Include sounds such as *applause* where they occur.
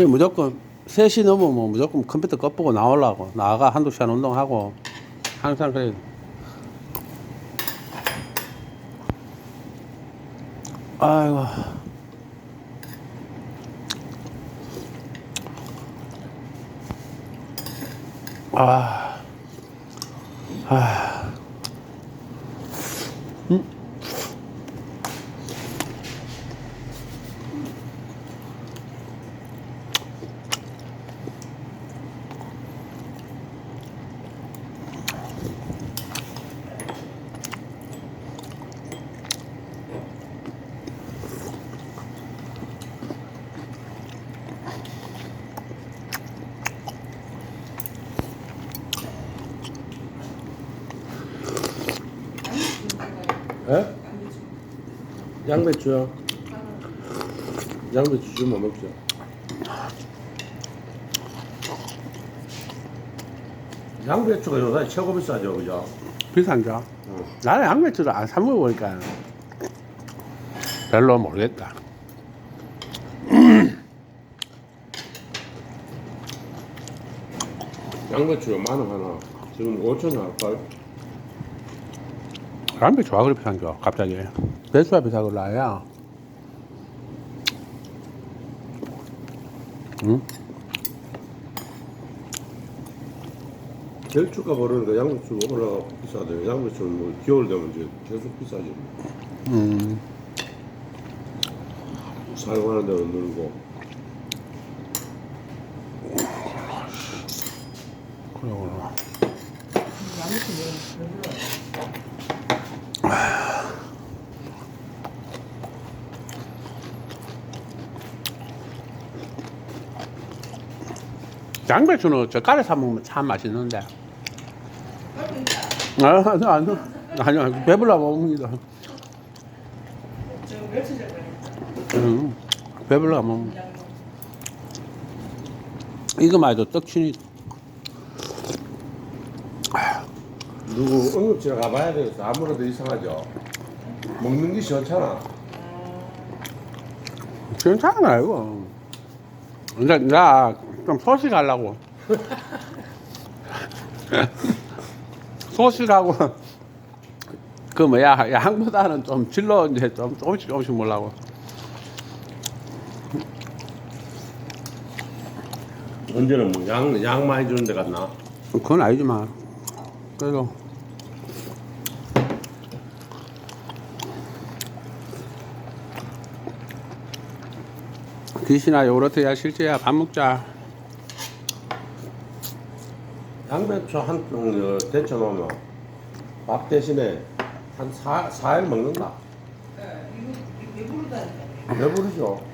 그 무조건 3시 넘으면 무조건 컴퓨터 꺼보고 나오려고. 나가 한두 시간 운동하고. 항상 그래. 아이고. 아, 아, 에? 양배추요. 양배추 주면 먹죠. 양배추가 요새 최고 비싸죠, 그죠? 비싼가? 응. 나는 양배추를 안 사 먹어보니까 별로 모르겠다. 양배추 만원 하나. 지금 5천 원 할걸? 양배추가 그렇게 비싼 겨 갑자기 배추가 비싸고 나야 응? 결주가 오르니까 양배추 올라가 비싸대요. 양배추는 뭐 겨울 되면 이제 계속 비싸지. 음, 사용하는 데는 늘고. 그러구나. 양배추 왜 배불러? 양배추는 젓갈에 사 먹으면 참 맛있는데 빨리 있다. 아, 아니, 아니, 아니, 배불러 먹습니다 응, 배불러 먹으면 그냥 이거만 해도 떡치니 누구 응급실에 가봐야 되겠어. 아무래도 이상하죠. 먹는 게 시원찮아. 괜찮아 이거 근데 나좀 소식하려고 *laughs* 소식하고 그 뭐야 양보다는 좀 질러 이제 좀 조금씩 조금씩 먹으려고 언제는 뭐 양, 양 많이 주는 데 갔나? 그건 아니지만 그래도 귀신아 요렇트야 실제야 밥 먹자 양배추 한통 데쳐 놓으면 밥 대신에 한 4, 사일 먹는다. 예. 배부르죠.